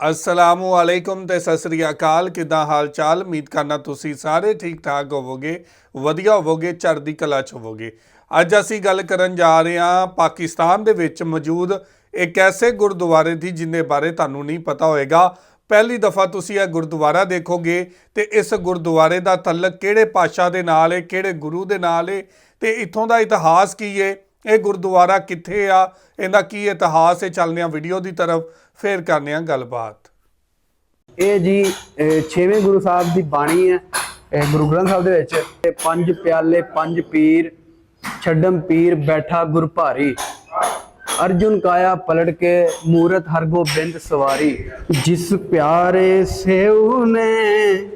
ਅਸਲਾਮੁ ਅਲੈਕੁਮ ਤੇ ਸਤਿ ਸ੍ਰੀ ਅਕਾਲ। ਕਿਦਾਂ ਹਾਲ ਚਾਲ ਉਮੀਦ ਕਰਨਾ ਤੁਸੀਂ ਸਾਰੇ ਠੀਕ ਠਾਕ ਹੋਵੋਗੇ, ਵਧੀਆ ਹੋਵੋਗੇ, ਚੜ੍ਹਦੀ ਕਲਾ ਚ ਹੋਵੋਗੇ। ਅੱਜ ਅਸੀਂ ਗੱਲ ਕਰਨ ਜਾ ਰਹੇ ਹਾਂ ਪਾਕਿਸਤਾਨ ਦੇ ਵਿੱਚ ਮੌਜੂਦ ਇੱਕ ਐਸੇ ਗੁਰਦੁਆਰੇ ਦੀ, ਜਿੰਨੇ ਬਾਰੇ ਤੁਹਾਨੂੰ ਨਹੀਂ ਪਤਾ ਹੋਏਗਾ। ਪਹਿਲੀ ਦਫਾ ਤੁਸੀਂ ਇਹ ਗੁਰਦੁਆਰਾ ਦੇਖੋਗੇ ਤੇ ਇਸ ਗੁਰਦੁਆਰੇ ਦਾ ਤਲਕ ਕਿਹੜੇ ਪਾਸ਼ਾ ਦੇ ਨਾਲ ਹੈ ਕਿਹੜੇ ਗੁਰੂ ਦੇ ਨਾਲ ਹੈ ਤੇ ਇੱਥੋਂ ਦਾ ਇਤਿਹਾਸ ਕੀ ਹੈ ਇਹ ਗੁਰਦੁਆਰਾ ਕਿੱਥੇ ਆ? ਇਹਦਾ ਕੀ ਇਤਿਹਾਸ ਹੈ? ਚੱਲਦੇ ਆ ਵੀਡੀਓ ਦੀ ਤਰਫ, ਫੇਰ ਕਰਨੇ ਆ ਗੱਲਬਾਤ। ਇਹ ਜੀ, ਇਹ ਛੇਵੇਂ ਗੁਰੂ ਸਾਹਿਬ ਦੀ ਬਾਣੀ ਹੈ। ਇਹ ਗੁਰੂ ਗ੍ਰੰਥ ਸਾਹਿਬ ਦੇ ਵਿੱਚ, ਇਹ ਪੰਜ ਪਿਆਲੇ, ਪੰਜ ਪੀਰ, ਛੱਡਮ ਪੀਰ, ਬੈਠਾ ਗੁਰ ਭਾਰੀ। ਅਰਜੁਨ ਕਾਇਆ ਪਲਟ ਕੇ ਮੂਰਤ ਹਰਗੋ ਬਿੰਦ ਸਵਾਰੀ। ਜਿਸ ਪਿਆਰੇ ਸੇਉ ਨੇ,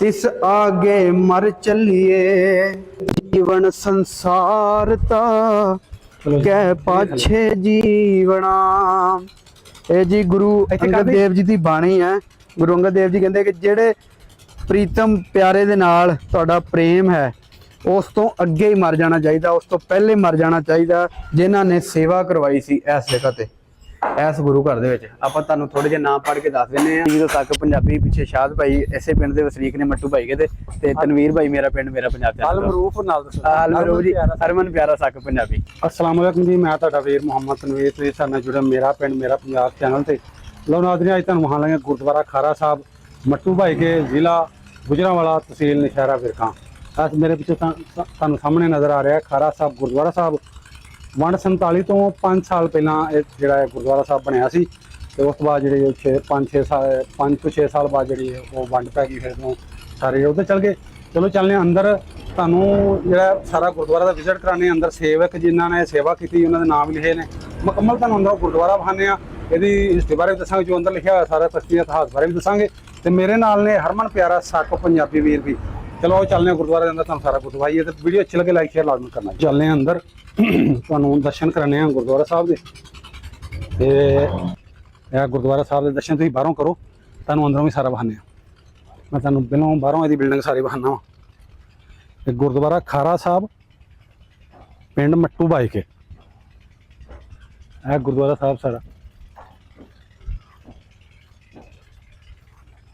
ਤਿਸ ਆਗੇ ਮਰ ਚੱਲੀਏ। ਜੀਵਨ ਸੰਸਾਰ ਤਾ। ਕਹਿ ਪਾਛੇ ਜੀਵਣਾ। ਇਹ ਜੀ ਗੁਰੂ ਅੰਗਦ ਦੇਵ ਜੀ ਦੀ ਬਾਣੀ ਹੈ। ਗੁਰੂ ਅੰਗਦ ਦੇਵ ਜੀ ਕਹਿੰਦੇ ਕਿ ਜਿਹੜੇ ਪ੍ਰੀਤਮ ਪਿਆਰੇ ਦੇ ਨਾਲ ਤੁਹਾਡਾ ਪ੍ਰੇਮ ਹੈ ਉਸ ਤੋਂ ਅੱਗੇ ਹੀ ਮਰ ਜਾਣਾ ਚਾਹੀਦਾ ਉਸ ਤੋਂ ਪਹਿਲੇ ਮਰ ਜਾਣਾ ਚਾਹੀਦਾ ਜਿਨ੍ਹਾਂ ਨੇ ਸੇਵਾ ਕਰਵਾਈ ਸੀ ਇਸ ਜਗ੍ਹਾ ਤੇ। ਇਸ ਗੁਰੂ ਘਰ ਦੇ ਵਿੱਚ। ਆਪਾਂ ਤੁਹਾਨੂੰ ਥੋੜੇ ਜਿਹਾ ਨਾਮ ਪੜ੍ਹ ਕੇ ਦੱਸ ਦਿੰਨੇ ਆ ਜਦੋਂ ਤੱਕ ਪੰਜਾਬੀ ਪਿੱਛੇ ਸ਼ਾਦ ਭਾਈ ਐਸੇ ਪਿੰਡ ਦੇ ਵਸਨੀਕ ਨੇ ਮੱਟੂ ਭਾਈ ਕਹਿੰਦੇ ਤੇ ਤਨਵੀਰ ਭਾਈ ਮੇਰਾ ਪਿੰਡ ਮੇਰਾ ਪੰਜਾਬ ਚ ਅਲਮਰੂਫ ਨਾਲ ਦੱਸੋ। ਆਲਮਰੋ ਜੀ ਹਰਮਨ ਪਿਆਰਾ ਸੱਕ ਪੰਜਾਬੀ। ਅਸਲਾਮ ਅਲੈਕੁਮ ਜੀ ਮੈਂ ਤੁਹਾਡਾ ਵੀਰ ਮੁਹੰਮਦ ਤਨਵੀਰ ਤੁਸੀਂ ਸਾਡੇ ਨਾਲ ਜੁੜੇ ਮੇਰਾ ਪਿੰਡ ਮੇਰਾ ਪੰਜਾਬ ਚੈਨਲ ਤੇ। ਲੋ ਨਾਜ਼ਰੀਨ ਅੱਜ ਤੁਹਾਨੂੰ ਮਹਾਨ ਲਾਂਗੇ ਗੁਰਦੁਆਰਾ ਖਾਰਾ ਸਾਹਿਬ ਮੱਟੂ ਭਾਈ ਕੇ ਜ਼ਿਲ੍ਹਾ ਗੁਜਰਾਂਵਾਲਾ ਤਹਿਸੀਲ ਨਸ਼ਹਿਰਾ ਫਿਰਕਾਂ ਅੱਜ ਮੇਰੇ ਪਿੱਛੇ ਤੁਹਾਨੂੰ ਸਾਹਮਣੇ ਨਜ਼ਰ ਆ ਰਿਹਾ ਖਾਰਾ ਸਾਹਿਬ ਗੁਰਦੁਆਰਾ ਸਾਹਿਬ। ਵੰਡ 47 ਤੋਂ 5 ਸਾਲ ਪਹਿਲਾਂ ਇਹ ਜਿਹੜਾ ਗੁਰਦੁਆਰਾ ਸਾਹਿਬ ਬਣਿਆ ਸੀ ਤੇ ਉਸ ਤੋਂ ਬਾਅਦ ਜਿਹੜੇ 6 5 6 ਸਾਲ 5 ਤੋਂ 6 ਸਾਲ ਬਾਅਦ ਜਿਹੜੀ ਹੈ ਉਹ ਵੰਡ ਪੈ ਗਈ, ਫਿਰ ਤੋਂ ਸਾਰੇ ਉੱਧਰ ਚਲ ਗਏ। ਚਲੋ ਚੱਲਨੇ ਹਾਂ ਅੰਦਰ, ਤੁਹਾਨੂੰ ਜਿਹੜਾ ਸਾਰਾ ਗੁਰਦੁਆਰਾ ਦਾ ਵਿਜ਼ਿਟ ਕਰਾਣੇ ਅੰਦਰ ਸੇਵਕ ਜਿਨ੍ਹਾਂ ਨੇ ਸੇਵਾ ਕੀਤੀ, ਉਹਨਾਂ ਦੇ ਨਾਮ ਲਿਖੇ ਨੇ। ਮੁਕੰਮਲ ਤੁਹਾਨੂੰ ਅੰਦਰ ਗੁਰਦੁਆਰਾ ਵਿਖਾਉਂਦੇ ਆ ਇਹਦੀ ਹਿਸਟਰੀ ਬਾਰੇ ਵੀ ਦੱਸਾਂਗੇ, ਜੋ ਅੰਦਰ ਲਿਖਿਆ ਹੋਇਆ ਸਾਰਾ ਤਸਵੀਰ ਇਤਿਹਾਸ ਬਾਰੇ ਵੀ ਦੱਸਾਂਗੇ। ਤੇ ਮੇਰੇ ਨਾਲ ਨੇ ਹਰਮਨ ਪਿਆਰਾ, ਸਾਕੋ ਪੰਜਾਬੀ ਵੀਰ ਵੀ। ਚਲੋ ਆਓ, ਚੱਲਦੇ ਹਾਂ ਗੁਰਦੁਆਰੇ ਦੇ ਅੰਦਰ, ਤੁਹਾਨੂੰ ਸਾਰਾ ਕੁਝ ਦਿਖਾਈਏ ਤੇ ਵੀਡੀਓ ਅੱਛੀ ਲੱਗੇ ਲਾਈਕ ਸ਼ੇਅਰ ਲਾਜ਼ਮੀ ਕਰਨਾ। ਚੱਲਦੇ ਹਾਂ ਅੰਦਰ। ਤੁਹਾਨੂੰ ਦਰਸ਼ਨ ਕਰਾਣੇ ਆ ਗੁਰਦੁਆਰਾ ਸਾਹਿਬ ਦੇ। ਤੇ ਇਹ ਗੁਰਦੁਆਰਾ ਸਾਹਿਬ ਦੇ ਦਰਸ਼ਨ ਤੁਸੀਂ ਬਾਹਰੋਂ ਕਰੋ, ਤੁਹਾਨੂੰ ਅੰਦਰੋਂ ਵੀ ਸਾਰਾ ਵਿਖਾਉਂਦੇ ਆ ਮੈਂ ਤੁਹਾਨੂੰ ਪਹਿਲਾਂ ਬਾਹਰੋਂ ਇਹਦੀ ਬਿਲਡਿੰਗ ਸਾਰੀ ਵਿਖਾਉਣਾ ਵਾ। ਤੇ ਗੁਰਦੁਆਰਾ ਖਾਰਾ ਸਾਹਿਬ, ਪਿੰਡ ਮੱਟੂ ਬਾਈ ਕੇ। ਇਹ ਗੁਰਦੁਆਰਾ ਸਾਹਿਬ ਸਾਰਾ।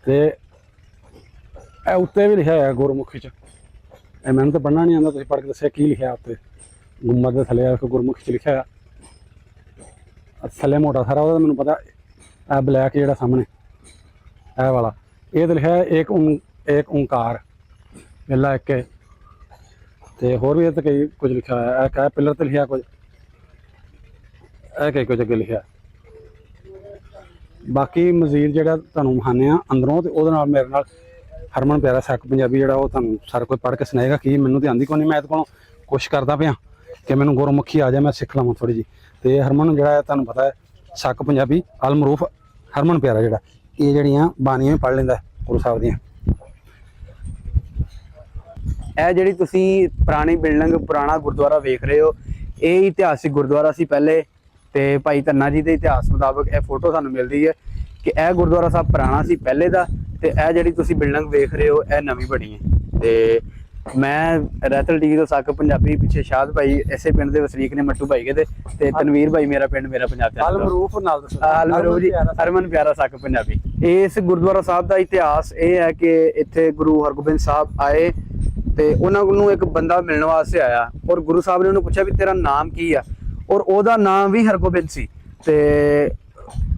ਤੇ ਇਹ ਉੱਤੇ ਵੀ ਲਿਖਿਆ ਹੋਇਆ ਗੁਰਮੁਖੀ ਚ। ਇਹ ਮੈਨੂੰ ਤਾਂ ਪੜ੍ਹਨਾ ਨਹੀਂ ਆਉਂਦਾ, ਤੁਸੀਂ ਪੜ੍ਹ ਕੇ ਦੱਸਿਆ ਕੀ ਲਿਖਿਆ ਉੱਤੇ। ਗੁੰਮਤ ਦੇ ਥੱਲੇ ਆ ਗੁਰਮੁਖੀ ਚ ਲਿਖਿਆ ਹੋਇਆ। ਥੱਲੇ ਮੋਟਾ ਸਾਰਾ ਉਹਦਾ ਮੈਨੂੰ ਪਤਾ ਇਹ ਬਲੈਕ ਜਿਹੜਾ ਸਾਹਮਣੇ, ਇਹ ਵਾਲਾ। ਇਹ ਤੇ ਲਿਖਿਆ ਇੱਕ ਏਕ ਓੰ, ਏਕ ਓੰਕਾਰ ਪਹਿਲਾ ਇੱਕ ਹੈ। ਤੇ ਹੋਰ ਵੀ ਇਹ ਤੇ ਕਈ ਕੁਝ ਲਿਖਿਆ ਹੋਇਆ, ਇਹ ਕਾ ਪਿਲਰ ਤੇ ਲਿਖਿਆ ਕੁਝ। ਇਹ ਕਈ ਕੁਝ ਅੱਗੇ ਲਿਖਿਆ। ਬਾਕੀ ਮਜ਼ੀਦ ਜਿਹੜਾ ਤੁਹਾਨੂੰ ਮਹਾਨੇ ਆ ਅੰਦਰੋਂ ਤੇ ਉਹਦੇ ਨਾਲ ਮੇਰੇ ਨਾਲ ਹਰਮਨ ਪਿਆਰਾ ਸੱਕ ਪੰਜਾਬੀ ਜਿਹੜਾ ਉਹ ਤੁਹਾਨੂੰ ਸਾਰਾ ਕੁਝ ਪੜ੍ਹ ਕੇ ਸੁਣਾਏਗਾ ਕੀ ਮੈਨੂੰ ਤੇ ਆਂਦੀ ਕੋਈ ਨਹੀਂ ਮੈਂ ਇਹਦੇ ਕੋਲੋਂ ਕੋਸ਼ਿਸ਼ ਕਰਦਾ ਪਿਆ ਕਿ ਮੈਨੂੰ ਗੁਰਮੁਖੀ ਆ ਜਾ ਮੈਂ ਸਿੱਖ ਲਵਾਂ ਥੋੜੀ ਜੀ ਤੇ ਹਰਮਨ ਜਿਹੜਾ ਹੈ, ਤੁਹਾਨੂੰ ਪਤਾ ਹੈ, ਸੱਕ ਪੰਜਾਬੀ ਅਲਮਰੂਫ ਹਰਮਨ ਪਿਆਰਾ ਜਿਹੜਾ, ਇਹ ਜਿਹੜੀਆਂ ਬਾਣੀਆਂ ਵੀ ਪੜ੍ਹ ਲੈਂਦਾ ਗੁਰੂ ਸਾਹਿਬ ਦੀਆਂ। ਇਹ ਜਿਹੜੀ ਤੁਸੀਂ ਪੁਰਾਣੀ ਬਿਲਡਿੰਗ, ਪੁਰਾਣਾ ਗੁਰਦੁਆਰਾ ਵੇਖ ਰਹੇ ਹੋ, ਇਹ ਇਤਿਹਾਸਿਕ ਗੁਰਦੁਆਰਾ ਸੀ ਪਹਿਲੇ, ਤੇ ਭਾਈ ਧੰਨਾ ਜੀ ਦੇ ਇਤਿਹਾਸ ਮੁਤਾਬਕ ਇਹ ਫੋਟੋ ਸਾਨੂੰ ਮਿਲਦੀ ਹੈ ਕਿ ਇਹ ਗੁਰਦੁਆਰਾ ਸਾਹਿਬ ਪੁਰਾਣਾ ਸੀ, ਪਹਿਲੇ ਦਾ। ਤੇ ਇਹ ਜਿਹੜੀ ਤੁਸੀਂ ਬਿਲਡਿੰਗ ਵੇਖ ਰਹੇ ਹੋ ਇਹ ਨਵੀਂ ਬਣੀ ਹੈ। ਤੇ ਮੈਂ ਰਤਲ ਟੀ ਤੋਂ ਸੱਕ ਪੰਜਾਬੀ ਪਿੱਛੇ ਸ਼ਾਦ ਭਾਈ ਐਸੇ ਪਿੰਡ ਦੇ ਵਸਨੀਕ ਨੇ ਮੱਟੂ ਭਾਈ ਕਹਿੰਦੇ ਤੇ ਤਨਵੀਰ ਭਾਈ ਮੇਰਾ ਪਿੰਡ ਮੇਰਾ ਪੰਜਾਬ ਚ ਅਲਮਰੂਫ ਨਾਲ ਦੱਸੋ। ਆਲਮਰੋ ਜੀ ਹਰਮਨ ਪਿਆਰਾ ਸੱਕ ਪੰਜਾਬੀ। ਇਸ ਗੁਰਦੁਆਰਾ ਸਾਹਿਬ ਦਾ ਇਤਿਹਾਸ ਇਹ ਹੈ ਕਿ ਇੱਥੇ ਗੁਰੂ ਹਰਗੋਬਿੰਦ ਸਾਹਿਬ ਆਏ ਤੇ ਉਹਨਾਂ ਨੂੰ ਇੱਕ ਬੰਦਾ ਮਿਲਣ ਵਾਸਤੇ ਆਇਆ ਔਰ ਗੁਰੂ ਸਾਹਿਬ ਨੇ ਉਹਨੂੰ ਪੁੱਛਿਆ ਵੀ ਤੇਰਾ ਨਾਮ ਕੀ ਆ? ਔਰ ਉਹਦਾ ਨਾਮ ਵੀ ਹਰਗੋਬਿੰਦ ਸੀ ਤੇ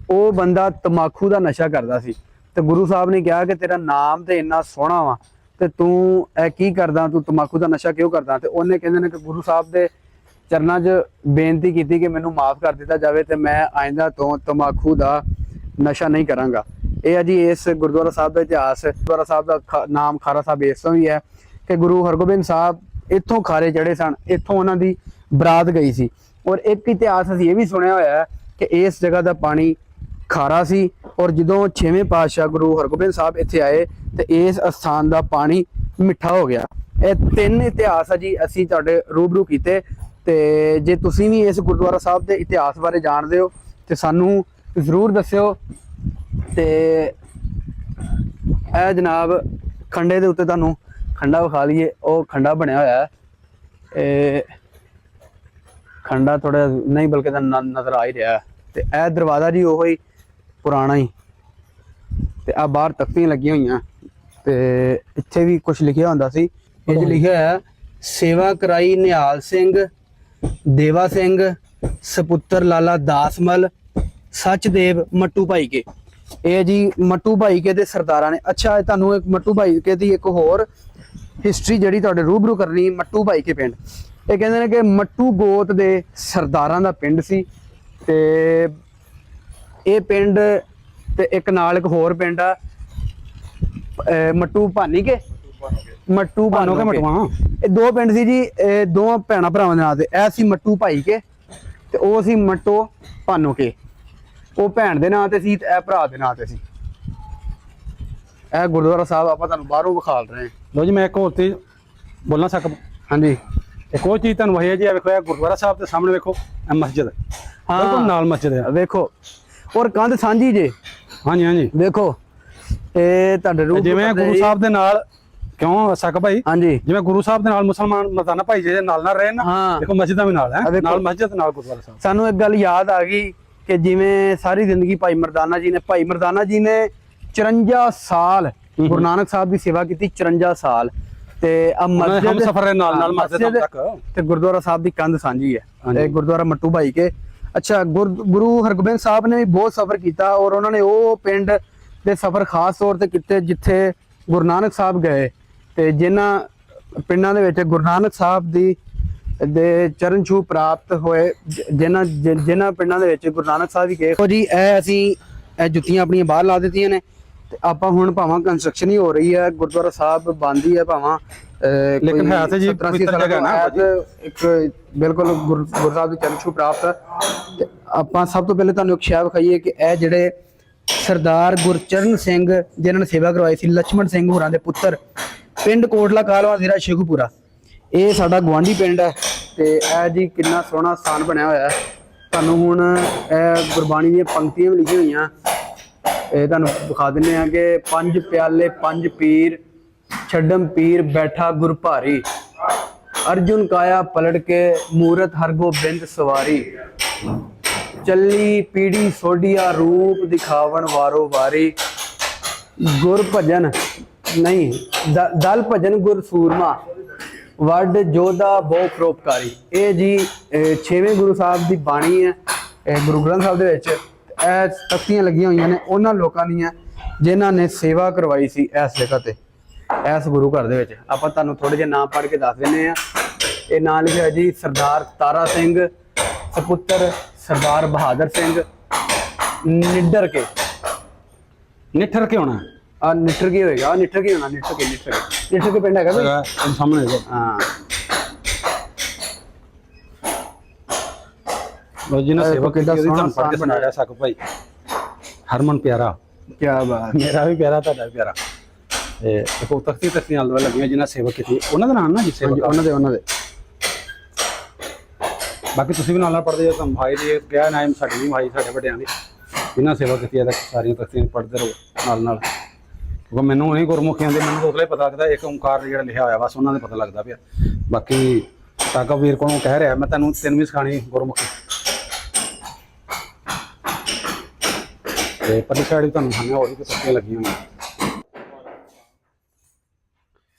ਉਹ ਬੰਦਾ ਤਮਾਕੂ ਦਾ ਨਸ਼ਾ ਕਰਦਾ ਸੀ। ਤੇ ਗੁਰੂ ਸਾਹਿਬ ਨੇ ਕਿਹਾ ਕਿ ਤੇਰਾ ਨਾਮ ਤੇ ਇੰਨਾ ਸੋਹਣਾ ਵਾ ਤੇ ਤੂੰ ਇਹ ਕੀ ਕਰਦਾ, ਤੂੰ ਤਮਾਕੂ ਦਾ ਨਸ਼ਾ ਕਿਉਂ ਕਰਦਾ? ਤੇ ਉਹਨੇ ਕਹਿੰਦੇ ਨੇ ਕਿ ਗੁਰੂ ਸਾਹਿਬ ਦੇ ਚਰਨਾਂ 'ਚ ਬੇਨਤੀ ਕੀਤੀ ਕਿ ਮੈਨੂੰ ਮਾਫ ਕਰ ਦਿੱਤਾ ਜਾਵੇ ਤੇ ਮੈਂ ਆਇੰਦਾ ਤੋਂ ਤਮਾਕੂ ਦਾ ਨਸ਼ਾ ਨਹੀਂ ਕਰਾਂਗਾ। ਇਹ ਹੈ ਜੀ ਇਸ ਗੁਰਦੁਆਰਾ ਸਾਹਿਬ ਦਾ ਇਤਿਹਾਸ। ਗੁਰਦੁਆਰਾ ਸਾਹਿਬ ਦਾ ਖ- ਨਾਮ ਖਾਰਾ ਸਾਹਿਬ ਇਸ ਤੋਂ ਹੀ ਹੈ ਕਿ ਗੁਰੂ ਹਰਗੋਬਿੰਦ ਸਾਹਿਬ ਇੱਥੋਂ ਖਾਰੇ ਚੜੇ ਸਨ, ਇੱਥੋਂ ਉਹਨਾਂ ਦੀ ਬਰਾਤ ਗਈ ਸੀ। ਔਰ ਇੱਕ ਇਤਿਹਾਸ ਅਸੀਂ ਇਹ ਵੀ ਸੁਣਿਆ ਹੋਇਆ ਹੈ ਕਿ ਇਸ ਜਗ੍ਹਾ ਦਾ ਪਾਣੀ ਖਾਰਾ ਸੀ ਔਰ ਜਦੋਂ 6ਵੇਂ ਪਾਤਸ਼ਾਹ ਗੁਰੂ ਹਰਗੋਬਿੰਦ ਸਾਹਿਬ ਇੱਥੇ ਆਏ ਤੇ ਇਸ ਅਸਥਾਨ ਦਾ ਪਾਣੀ ਮਿੱਠਾ ਹੋ ਗਿਆ ਇਹ ਤਿੰਨ ਇਤਿਹਾਸ ਆ ਜੀ, ਅਸੀਂ ਤੁਹਾਡੇ ਰੂਬਰੂ ਕੀਤੇ ਤੇ ਜੇ ਤੁਸੀਂ ਵੀ ਇਸ ਗੁਰਦੁਆਰਾ ਸਾਹਿਬ ਦੇ ਇਤਿਹਾਸ ਬਾਰੇ ਜਾਣਦੇ ਹੋ ਤੇ ਸਾਨੂੰ ਜ਼ਰੂਰ ਦੱਸਿਓ ਤੇ ਇਹ ਜਨਾਬ ਖੰਡੇ ਦੇ ਉੱਤੇ ਤੁਹਾਨੂੰ ਖੰਡਾ ਵਿਖਾ ਲਈਏ, ਉਹ ਖੰਡਾ ਬਣਿਆ ਹੋਇਆ ਹੈ ਇਹ ਖੰਡਾ ਥੋੜਾ ਨਹੀਂ ਬਲਕਿ ਤਾਂ ਨਜ਼ਰ ਆ ਹੀ ਰਿਹਾ ਹੈ। ਤੇ ਇਹ ਦਰਵਾਜ਼ਾ ਜੀ ਉਹੋ ਹੀ ਪੁਰਾਣਾ ਹੀ। ਤੇ ਆ ਬਾਹਰ ਤਖਤੀਆਂ ਲੱਗੀਆਂ ਹੋਈਆਂ। ਤੇ ਇੱਥੇ ਵੀ ਕੁਝ ਲਿਖਿਆ ਹੁੰਦਾ ਸੀ। ਇਹ ਲਿਖਿਆ ਹੈ ਸੇਵਾ ਕਰਾਈ ਨਿਹਾਲ ਸਿੰਘ ਦੇਵਾ ਸਿੰਘ ਸਪੁੱਤਰ ਲਾਲਾ ਦਾਸਮਲ ਸਚਦੇਵ ਮੱਟੂ ਭਾਈ ਕੇ। ਇਹ ਜੀ ਮੱਟੂ ਭਾਈ ਕੇ ਦੇ ਸਰਦਾਰਾਂ ਨੇ। ਅੱਛਾ ਇਹ ਤੁਹਾਨੂੰ ਇੱਕ ਮੱਟੂ ਭਾਈ ਕੇ ਦੀ ਇੱਕ ਹੋਰ ਹਿਸਟਰੀ ਜਿਹੜੀ ਤੁਹਾਡੇ ਰੂਬਰੂ ਕਰਨੀ ਮੱਟੂ ਭਾਈ ਕੇ ਪਿੰਡ। ਇਹ ਕਹਿੰਦੇ ਨੇ ਕਿ ਮੱਟੂ ਗੋਤ ਦੇ ਸਰਦਾਰਾਂ ਦਾ ਪਿੰਡ ਸੀ। ਤੇ ਇਹ ਪਿੰਡ ਤੇ ਇੱਕ ਨਾਲ ਇੱਕ ਹੋਰ ਪਿੰਡ ਆ। ਮੱਟੂ ਭਾਨੀ ਕੇ? ਮੱਟੂ ਭਾਨੋ ਕੇ ਮਟਵਾ ਇਹ ਦੋ ਪਿੰਡ ਸੀ ਜੀ ਇਹ ਦੋਵਾਂ ਭੈਣਾਂ ਭਰਾਵਾਂ ਦੇ ਨਾਂ ਤੇ। ਇਹ ਸੀ ਮੱਟੂ ਭਾਈ ਕੇ ਤੇ ਉਹ ਸੀ ਮੱਟੋ ਭਾਨੋ ਕੇ। ਉਹ ਭੈਣ ਦੇ ਨਾਂ ਤੇ ਸੀ ਤੇ ਇਹ ਭਰਾ ਦੇ ਨਾਂ ਤੇ ਸੀ। ਇਹ ਗੁਰਦੁਆਰਾ ਸਾਹਿਬ ਆਪਾਂ ਤੁਹਾਨੂੰ ਬਾਹਰੋਂ ਵਿਖਾਲ ਰਹੇ ਹਾਂ। ਲੋ ਜੀ ਮੈਂ ਇੱਕ ਹੋਰ ਤੇ ਬੋਲਣਾ ਸਕ। ਹਾਂਜੀ। ਇੱਕ ਹੋਰ ਚੀਜ਼ ਤੁਹਾਨੂੰ ਵਹੀ ਹੈ ਜੀ ਇਹ ਵੇਖੋ ਇਹ ਗੁਰਦੁਆਰਾ ਸਾਹਿਬ ਦੇ ਸਾਹਮਣੇ ਵੇਖੋ ਇਹ ਮਸਜਿਦ। ਹੈ। ਬਿਲਕੁਲ ਨਾਲ ਮਸਜਿਦ ਹੈ। ਵੇਖੋ ਔਰ ਕੰਧ ਸਾਂਝੀ ਜੇ। ਹਾਂਜੀ ਹਾਂਜੀ। ਵੇਖੋ ਇਹ ਤੁਹਾਡੇ ਰੂਪ ਜਿਵੇਂ ਗੁਰੂ ਸਾਹਿਬ ਦੇ ਨਾਲ ਕਿਉਂ ਸਕ ਭਾਈ? ਹਾਂਜੀ। ਜਿਵੇਂ ਗੁਰੂ ਸਾਹਿਬ ਦੇ ਨਾਲ ਮੁਸਲਮਾਨ ਮਰਦਾਨਾ ਭਾਈ ਜੀ ਦੇ ਨਾਲ ਨਾਲ ਰਹੇ ਨਾ ਹਾਂ। ਦੇਖੋ ਮਸਜਿਦਾਂ ਵੀ ਨਾਲ ਹੈ। ਨਾਲ ਮਸਜਿਦ ਨਾਲ ਗੁਰਦੁਆਰਾ ਸਾਹਿਬ। ਸਾਨੂੰ ਇੱਕ ਗੱਲ ਯਾਦ ਆ ਗਈ ਕਿ ਜਿਵੇਂ ਸਾਰੀ ਜ਼ਿੰਦਗੀ ਭਾਈ ਮਰਦਾਨਾ ਜੀ ਨੇ ਭਾਈ ਮਰਦਾਨਾ ਜੀ ਨੇ 54 ਸਾਲ ਗੁਰੂ ਨਾਨਕ ਸਾਹਿਬ ਦੀ ਸੇਵਾ ਕੀਤੀ 54 ਸਾਲ। ਤੇ ਆ ਮਸਜਿਦ ਹਮਸਫ਼ਰ ਦੇ ਨਾਲ- ਨਾਲ ਮਸਜਿਦ ਤੱਕ। ਤੇ ਗੁਰਦੁਆਰਾ ਸਾਹਿਬ ਦੀ ਕੰਧ ਸਾਂਝੀ ਹੈ। ਤੇ ਗੁਰਦੁਆਰਾ ਮੱਟੂ ਭਾਈ ਕੇ ਅੱਛਾ, ਗੁਰ- ਗੁਰੂ ਹਰਗੋਬਿੰਦ ਸਾਹਿਬ ਨੇ ਵੀ ਬਹੁਤ ਸਫ਼ਰ ਕੀਤਾ ਔਰ ਉਹਨਾਂ ਨੇ ਉਹ ਪਿੰਡ ਦੇ ਸਫ਼ਰ ਖਾਸ ਤੌਰ ਤੇ ਕੀਤੇ ਜਿੱਥੇ ਗੁਰੂ ਨਾਨਕ ਸਾਹਿਬ ਗਏ ਤੇ ਜਿਨ੍ਹਾਂ ਪਿੰਡਾਂ ਦੇ ਵਿੱਚ ਗੁਰੂ ਨਾਨਕ ਸਾਹਿਬ ਦੀ ਦੇ ਚਰਨ ਛੂ ਪ੍ਰਾਪਤ ਹੋਏ, ਜ- ਜਿਨ੍ਹਾਂ ਜਿਨ੍ਹਾਂ ਪਿੰਡਾਂ ਦੇ ਵਿੱਚ ਗੁਰੂ ਨਾਨਕ ਸਾਹਿਬ ਵੀ ਗਏ। ਉਹ ਜੀ, ਇਹ ਅਸੀਂ, ਇਹ ਜੁੱਤੀਆਂ ਆਪਣੀਆਂ ਬਾਹਰ ਲਾ ਦਿੱਤੀਆਂ ਨੇ ਤੇ ਆਪਾਂ ਹੁਣ ਭਾਵਾਂ ਕੰਸਟਰਕਸ਼ਨ ਹੀ ਹੋ ਰਹੀ ਹੈ, ਗੁਰਦੁਆਰਾ ਸਾਹਿਬ ਬੰਦ ਹੀ ਹੈ ਭਾਵਾਂ। ਲੇਕਿਨ ਹੈ ਤੇ ਜੀ ਪਵਿੱਤਰ ਜਗ੍ਹਾ ਨਾ ਇੱਕ ਬਿਲਕੁਲ ਗੁਰੂ ਸਾਹਿਬ ਦੀ ਚਰਨ ਛੂ ਪ੍ਰਾਪਤ ਤੇ ਆਪਾਂ ਸਭ ਤੋਂ ਪਹਿਲੇ ਤੁਹਾਨੂੰ ਇੱਕ ਸ਼ਾਇਰ ਵਿਖਾਈਏ ਕਿ ਇਹ ਜਿਹੜੇ ਸਰਦਾਰ ਗੁਰਚਰਨ ਸਿੰਘ ਜਿਨ੍ਹਾਂ ਨੇ ਸੇਵਾ ਕਰਵਾਈ ਸੀ ਲక్ష్మణ ਸਿੰਘ ਹੋਰਾਂ ਦੇ ਪੁੱਤਰ ਪਿੰਡ ਕੋਟਲਾ ਕਾਲਵਾ ਜ਼ਿਲ੍ਹਾ ਸ਼ੇਖੂਪੁਰਾ। ਇਹ ਸਾਡਾ ਗਵਾਂਢੀ ਪਿੰਡ ਹੈ ਤੇ ਇਹ ਜੀ ਕਿੰਨਾ ਸੋਹਣਾ ਸਥਾਨ ਬਣਿਆ ਹੋਇਆ ਤੁਹਾਨੂੰ ਹੁਣ ਇਹ ਗੁਰਬਾਣੀ ਦੀਆਂ ਪੰਕਤੀਆਂ ਵੀ ਲਿਖੀਆਂ ਹੋਈਆਂ। ਇਹ ਤੁਹਾਨੂੰ ਦਿਖਾ ਦਿੰਨੇ ਆ ਕਿ ਪੰਜ ਪਿਆਲੇ ਪੰਜ ਪੀਰ ਛੱਡਮ ਪੀਰ ਬੈਠਾ ਗੁਰ ਭਾਰੀ। ਅਰਜੁਨ ਕਾਇਆ ਪਲੜ ਕੇ ਮੂਰਤ ਹਰਗੋ ਬਿੰਦ ਸਵਾਰੀ। ਚੱਲੀ ਪੀੜੀ ਸੋਢੀਆ ਰੂਪ ਦਿਖਾਵਣ ਵਾਰੋ ਵਾਰੀ। ਗੁਰ ਭਜਨ ਨਹੀਂ ਦਲ ਭਜਨ ਗੁਰ ਸੂਰਮਾ। ਵੱਡ ਜੋਧਾ ਬਹੁ ਪਰੋਪਕਾਰੀ। ਇਹ ਜੀ ਇਹ ਛੇਵੇਂ ਗੁਰੂ ਸਾਹਿਬ ਦੀ ਬਾਣੀ ਹੈ ਗੁਰੂ ਗ੍ਰੰਥ ਸਾਹਿਬ ਦੇ ਵਿੱਚ। ਇਹ ਤਖਤੀਆਂ ਲੱਗੀਆਂ ਹੋਈਆਂ ਨੇ, ਉਹਨਾਂ ਲੋਕਾਂ ਦੀਆਂ, ਜਿਨ੍ਹਾਂ ਨੇ ਸੇਵਾ ਕਰਵਾਈ ਸੀ ਇਸ ਜਗ੍ਹਾ ਤੇ। ਇਸ ਗੁਰੂ ਘਰ ਦੇ ਵਿੱਚ। ਆਪਾਂ ਤੁਹਾਨੂੰ ਥੋੜੇ ਜਿਹਾ ਨਾਮ ਪੜ੍ਹ ਕੇ ਦੱਸ ਦਿੰਨੇ ਆ ਇਹ ਨਾਮ ਲਿਖਿਆ ਜੀ ਸਰਦਾਰ ਤਾਰਾ ਸਿੰਘ ਸਪੁੱਤਰ ਸਰਦਾਰ ਬਹਾਦਰ ਸਿੰਘ। ਨਿੱਡਰ ਕੇ। ਨਿੱਠਰ ਕੇ ਹੋਣਾ। ਆ ਨਿੱਠਰ ਕੀ ਹੋਏਗਾ। ਨਿੱਠਰ ਕੀ ਹੋਣਾ ਨਿੱਠਰ ਕੇ ਨਿੱਠਰ ਕੇ। ਨਿੱਠਰ ਕੇ ਪਿੰਡ ਹੈਗਾ ਬਈ ਸਾਹਮਣੇ ਹੈਗਾ। ਹਾਂ। ਲੋ ਜੀ ਨੇ ਸੇਵਾ ਤੁਹਾਨੂੰ ਸੋਹਣਾ ਕੇ ਸੁਣਾਇਆ ਸਕ ਭਾਈ। ਹਰਮਨ ਪਿਆਰਾ। ਕੀ ਬਾਤ। ਮੇਰਾ ਵੀ ਪਿਆਰਾ ਤੁਹਾਡਾ ਵੀ ਪਿਆਰਾ। ਤੇ ਦੇਖੋ ਤਖਤੀ ਤਖਤੀਆਂ ਨਾਲ ਲੱਗੀਆਂ ਜਿਨ੍ਹਾਂ ਸੇਵਾ ਕੀਤੀ। ਉਹਨਾਂ ਦਾ ਨਾਮ ਨਾ ਜੀ ਸੇਵਾ ਹਾਂਜੀ ਉਹਨਾਂ ਦੇ ਉਹਨਾਂ ਦੇ। ਬਾਕੀ ਤੁਸੀਂ ਵੀ ਨਾਲ ਨਾਲ ਪੜ੍ਹਦੇ ਹੋ ਤਾਂ ਭਾਈ ਦੀ ਕਿਹਾ ਨਾਮ ਸਾਡੀ ਵੀ ਭਾਈ ਸਾਡੇ ਵੱਡਿਆਂ ਦੀ। ਜਿਨ੍ਹਾਂ ਸੇਵਾ ਕੀਤੀ ਹੈ ਤਾਂ ਸਾਰੀਆਂ ਤਖਤੀਆਂ ਪੜ੍ਹਦੇ ਰਹੋ ਨਾਲ ਨਾਲ। ਕਿਉਂਕਿ ਮੈਨੂੰ ਨਹੀਂ ਗੁਰਮੁਖੀਆਂ ਦੇ ਮੈਨੂੰ ਉਸਲੇ ਪਤਾ ਲੱਗਦਾ ਇੱਕ ਓੰਕਾਰ ਜਿਹੜਾ ਲਿਖਿਆ ਹੋਇਆ ਬਸ ਉਹਨਾਂ ਦੇ ਪਤਾ ਲੱਗਦਾ ਪਿਆ। ਬਾਕੀ ਤਾਕਾ ਵੀਰ ਕੋਲੋਂ ਕਹਿ ਰਿਹਾ ਮੈਂ ਤੈਨੂੰ ਤੈਨੂੰ ਵੀ ਸਿਖਾਣੀ ਗੁਰਮੁਖੀ। ਤੇ ਪਰਲੀ ਸਾਈਡ ਵੀ ਤੁਹਾਨੂੰ ਹੋਰ ਵੀ ਤਖਤੀਆਂ ਲੱਗੀਆਂ ਹੋਈਆਂ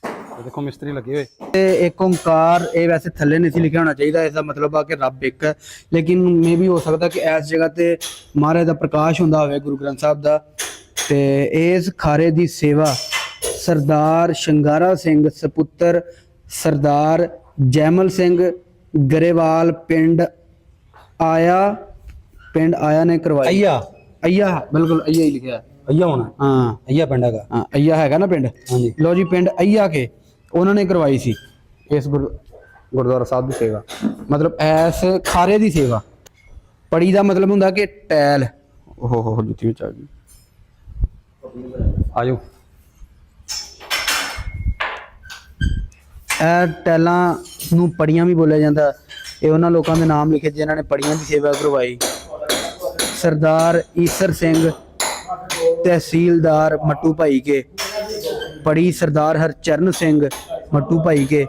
ਇਹ ਦੇਖੋ ਮਿਸਤਰੀ ਲੱਗੇ ਹੋਏ। ਤੇ ਇੱਕ ਓੰਕਾਰ ਇਹ ਵੈਸੇ ਥੱਲੇ ਨਹੀਂ ਸੀ ਲਿਖਿਆ ਹੋਣਾ ਚਾਹੀਦਾ ਇਸ ਦਾ ਮਤਲਬ ਆ ਕਿ ਰੱਬ ਇੱਕ ਹੈ। ਲੇਕਿਨ ਮੇ ਵੀ ਹੋ ਸਕਦਾ ਕਿ ਇਸ ਜਗ੍ਹਾ ਤੇ ਮਹਾਰਾਜ ਦਾ ਪ੍ਰਕਾਸ਼ ਹੁੰਦਾ ਹੋਵੇ ਗੁਰੂ ਗ੍ਰੰਥ ਸਾਹਿਬ ਦਾ। ਤੇ ਇਸ ਖਾਰੇ ਦੀ ਸੇਵਾ ਸਰਦਾਰ ਸ਼ੰਗਾਰਾ ਸਿੰਘ ਸਪੁੱਤਰ ਸਰਦਾਰ ਜੈਮਲ ਸਿੰਘ ਗਰੇਵਾਲ ਪਿੰਡ ਆਇਆ ਪਿੰਡ ਆਇਆ ਨੇ ਕਰਵਾਈ ਅਈਆ। ਅਈਆ ਬਿਲਕੁਲ ਅਈਆ ਹੀ ਲਿਖਿਆ। ਅਈਆ ਹੋਣਾ? ਹਾਂ। ਅਈਆ ਪਿੰਡ ਹੈਗਾ? ਹਾਂ ਅਈਆ ਹੈਗਾ ਨਾ ਪਿੰਡ? ਹਾਂਜੀ। ਲੋ ਜੀ ਪਿੰਡ ਅਈਆ ਕੇ। ਉਹਨਾਂ ਨੇ ਕਰਵਾਈ ਸੀ ਇਸ ਗੁਰ- ਗੁਰਦੁਆਰਾ ਸਾਹਿਬ ਦੀ ਸੇਵਾ। ਮਤਲਬ ਐਸ ਖਾਰੇ ਦੀ ਸੇਵਾ। ਪੜੀ ਦਾ ਮਤਲਬ ਹੁੰਦਾ ਕਿ ਟੈਲ। ਓਹ ਹੋ ਹੋ ਜੁੱਤੀ ਵਿੱਚ ਆ ਗਈ। ਆਜੋ। ਇਹ ਟੈਲਾਂ ਨੂੰ ਪੜੀਆਂ ਵੀ ਬੋਲਿਆ ਜਾਂਦਾ। ਇਹ ਉਹਨਾਂ ਲੋਕਾਂ ਦੇ ਨਾਮ ਲਿਖੇ ਜਿਨ੍ਹਾਂ ਨੇ ਪੜੀਆਂ ਦੀ ਸੇਵਾ ਕਰਵਾਈ। ਸਰਦਾਰ ਈਸਰ ਸਿੰਘ ਤਹਿਸੀਲਦਾਰ ਮੱਟੂ ਭਾਈ ਕੇ। ਪੜੀ ਸਰਦਾਰ ਹਰਚਰਨ ਸਿੰਘ ਮੱਟੂ ਭਾਈ ਕੇ।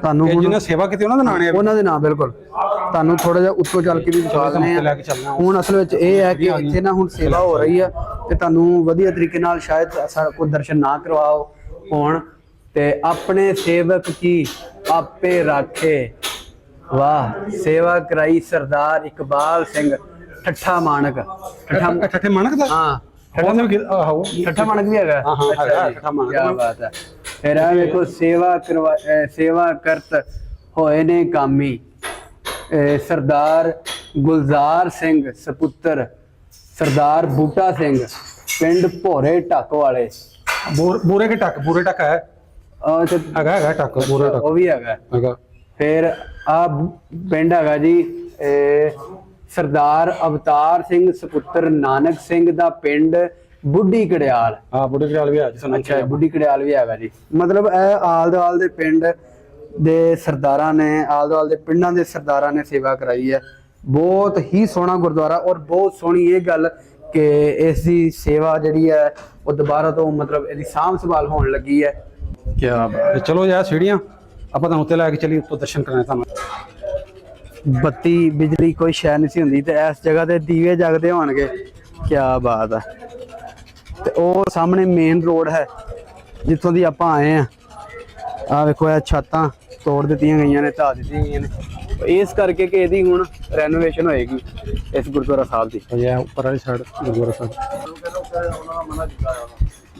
ਤੁਹਾਨੂੰ ਇਹ ਹੁਣ ਜਿਹਨੇ ਸੇਵਾ ਕੀਤੀ ਉਹਨਾਂ ਦਾ ਨਾਂ ਹੈ ਉਹਨਾਂ ਦੇ ਨਾਮ ਬਿਲਕੁਲ। ਤੁਹਾਨੂੰ ਥੋੜਾ ਜਿਹਾ ਉੱਤੋਂ ਚੱਲ ਕੇ ਵੀ ਤੁਹਾਨੂੰ ਦਿੰਦੇ ਲੈ ਆ ਕੇ ਚੱਲਣਾ। ਹੁਣ ਅਸਲ ਵਿੱਚ ਇਹ ਹੈ ਕਿ ਇੱਥੇ ਨਾ ਹੁਣ ਸੇਵਾ ਹੋ ਰਹੀ ਆ ਤੇ ਤੁਹਾਨੂੰ ਵਧੀਆ ਤਰੀਕੇ ਨਾਲ ਸ਼ਾਇਦ ਸਾਰਾ ਕੋਈ ਦਰਸ਼ਨ ਨਾ ਕਰਵਾਓ ਹੋਣ ਤੇ ਆਪਣੇ ਸੇਵਕ ਕੀ ਆਪੇ ਰਾਖੇ। ਵਾਹ ਸੇਵਾ ਕਰਾਈ ਸਰਦਾਰ ਇਕਬਾਲ ਸਿੰਘ ਠੱਠਾ ਮਾਨਕ। ਠੱਠਾ ਠੱਠੇ ਮਾਨਕ ਦਾ? ਹਾਂ। ਠੱਠਾ ਦੇ ਵੀ ਆਹੋ ਠੱਠਾ ਮਾਨਕ ਵੀ ਹੈਗਾ ਹਾਂ, ਹਾਂ, ਅੱਛਾ ਹੈਗਾ, ਜੀ, ਠੱਠਾ ਮਾਨਕ। ਕਿਆ ਬਾਤ ਹੈ ਫਿਰ ਆ ਵੇਖੋ ਸੇਵਾ ਕਰਵਾ ਅਹ ਸੇਵਾ ਕਰਤ ਹੋਏ ਨੇ ਕਾਮੀ ਅਹ ਸਰਦਾਰ ਗੁਲਜ਼ਾਰ ਸਿੰਘ ਸਪੁੱਤਰ ਸਰਦਾਰ ਬੂਟਾ ਸਿੰਘ ਪਿੰਡ ਭੋਰੇ ਢੱਕ ਵਾਲੇ ਬੂਰ- ਬੂਰੇ ਕੇ ਟੱਕ ਬੂਰੇ ਟੱਕ ਹੈ ਉਹ ਤੇ ਹੈਗਾ ਹੈਗਾ ਟੱਕ ਬੂਰੇ ਟੱਕ ਉਹ ਵੀ ਹੈਗਾ ਹੈਗਾ ਫਿਰ ਆ ਪਿੰਡ ਹੈਗਾ ਜੀ ਅਹ ਸਰਦਾਰ ਅਵਤਾਰ ਸਿੰਘ ਸਪੁੱਤਰ ਨਾਨਕ ਸਿੰਘ ਦਾ ਪਿੰਡ ਬੁੱਢੀ ਕੜਿਆਲ। ਹਾਂ ਬੁੱਢੇ ਖਿਆਲ ਵੀ ਆ ਜੀ ਸਾਨੂੰ ਅੱਛਾ ਬੁੱਢੀ ਕੜਿਆਲ ਵੀ ਹੈਗਾ ਜੀ। ਮਤਲਬ ਇਹ ਆਲ ਦੁਆਲ ਦੇ ਪਿੰਡ ਦੇ ਸਰਦਾਰਾਂ ਨੇ ਆਲ ਦੁਆਲ ਦੇ ਪਿੰਡਾਂ ਦੇ ਸਰਦਾਰਾਂ ਨੇ ਸੇਵਾ ਕਰਾਈ ਹੈ। ਬਹੁਤ ਹੀ ਸੋਹਣਾ ਗੁਰਦੁਆਰਾ ਔਰ ਬਹੁਤ ਸੋਹਣੀ ਇਹ ਗੱਲ ਕਿ ਇਸ ਦੀ ਸੇਵਾ ਜਿਹੜੀ ਹੈ ਉਹ ਦੁਬਾਰਾ ਤੋਂ ਮਤਲਬ ਇਹਦੀ ਸਾਂਭ ਸੰਭਾਲ ਹੋਣ ਲੱਗੀ ਹੈ। ਕੀ ਤੇ ਚਲੋ ਯਾਰ ਸੀੜੀਆਂ ਆਪਾਂ ਤੁਹਾਨੂੰ ਉੱਤੇ ਲੈ ਕੇ ਚੱਲੀ ਉੱਤੋਂ ਦਰਸ਼ਨ ਕਰਾਣੇ ਤੁਹਾਨੂੰ। ਬੱਤੀ ਬਿਜਲੀ ਕੋਈ ਸ਼ੈ ਨਹੀਂ ਸੀ ਹੁੰਦੀ ਤੇ ਇਸ ਜਗ੍ਹਾ ਤੇ ਦੀਵੇ ਜਗਦੇ ਹੋਣਗੇ। ਕੀ ਬਾਤ ਹੈ ਤੇ ਉਹ ਸਾਹਮਣੇ ਮੇਨ ਰੋਡ ਹੈ ਜਿੱਥੋਂ ਦੀ ਆਪਾਂ ਆਏ ਆ। ਆ ਵੇਖੋ ਇਹ ਛੱਤਾਂ ਤੋੜ ਦਿੱਤੀਆਂ ਗਈਆਂ ਨੇ ਢਾਹ ਦਿੱਤੀਆਂ ਗਈਆਂ ਨੇ। ਇਸ ਕਰਕੇ ਕਿ ਇਹਦੀ ਹੁਣ ਰੈਨੋਵੇਸ਼ਨ ਹੋਏਗੀ ਇਸ ਗੁਰਦੁਆਰਾ ਸਾਹਿਬ ਦੀ। ਇਹ ਉੱਪਰ ਵਾਲੀ ਸਾਈਡ ਗੁਰਦੁਆਰਾ ਸਾਹਿਬ।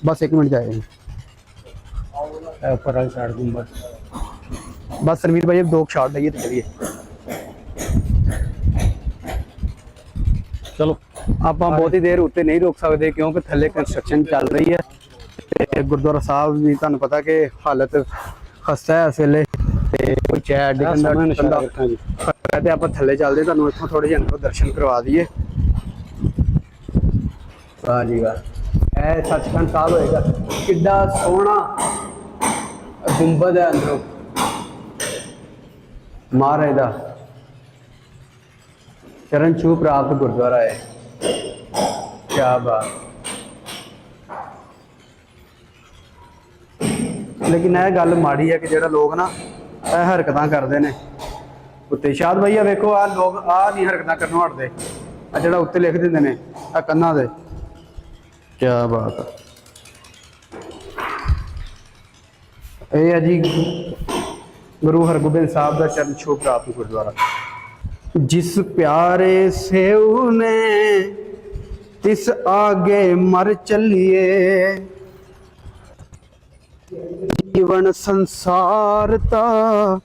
ਬਸ 1 ਮਿੰਟ ਜਾਏ। ਇਹ ਉੱਪਰ ਵਾਲੀ ਸਾਈਡ ਗੁੰਬਦ ਬਸ ਰਣਵੀਰ ਭਾਈ ਦੋ ਸ਼ਾਟ ਲਈਏ ਤੇ ਚਲੀਏ। ਚਲੋ ਆਪਾਂ ਬਹੁਤੀ ਦੇਰ ਉੱਤੇ ਨਹੀਂ ਰੁਕ ਸਕਦੇ ਕਿਉਂਕਿ ਥੱਲੇ ਕੰਸਟਰਕਸ਼ਨ ਚੱਲ ਰਹੀ ਹੈ। ਤੇ ਗੁਰਦੁਆਰਾ ਸਾਹਿਬ ਵੀ ਤੁਹਾਨੂੰ ਪਤਾ ਕਿ ਹਾਲਤ ਖਸਤਾ ਹੈ ਇਸ ਵੇਲੇ ਤੇ ਕੋਈ ਚੈ ਇਹ ਡਿੱਗਣ ਦਾ ਤੇ ਆਪਾਂ ਥੱਲੇ ਚੱਲਦੇ ਤੁਹਾਨੂੰ ਇੱਥੋਂ ਥੋੜੇ ਜਿਹੇ ਅੰਦਰੋਂ ਦਰਸ਼ਨ ਕਰਵਾ ਦਈਏ। ਵਾਹ ਜੀ ਵਾਹ। ਇਹ ਸੱਚਖੰਡ ਸਾਹਿਬ ਹੋਏਗਾ। ਕਿੱਡਾ ਸੋਹਣਾ ਗੁੰਬਦ ਹੈ ਅੰਦਰੋਂ। ਮਹਾਰਾਜ ਦਾ ਚਰਨ ਛੂ ਪ੍ਰਾਪਤ ਗੁਰਦੁਆਰਾ ਹੈ। ਕੀ ਬਾਤ। ਲੇਕਿਨ ਇਹ ਗੱਲ ਮਾੜੀ ਹੈ ਕਿ ਜਿਹੜਾ ਲੋਕ ਨਾ ਇਹ ਹਰਕਤਾਂ ਕਰਦੇ ਨੇ। ਉੱਤੇ ਸ਼ਾਦ ਭਈਆ ਵੇਖੋ ਆ ਲੋਕ ਆ ਨਹੀਂ ਹਰਕਤਾਂ ਕਰਨੋਂ ਹਟਦੇ। ਆ ਜਿਹੜਾ ਉੱਤੇ ਲਿਖ ਦਿੰਦੇ ਨੇ ਆ ਕੰਨਾਂ ਦੇ। ਕੀ ਬਾਤ। ਹੈ ਇਹ ਹੈ ਜੀ ਗੁਰੂ ਹਰਗੋਬਿੰਦ ਸਾਹਿਬ ਦਾ ਚਰਨ ਛੋਹ ਪ੍ਰਾਪਤ ਗੁਰਦੁਆਰਾ। ਜਿਸ ਪਿਆਰੇ ਸੇਉ ਨੇ ਤਿਸ ਆਗੇ ਮਰ ਚੱਲੀਏ। ਜੀਵਨ ਸੰਸਾਰ ਤਾ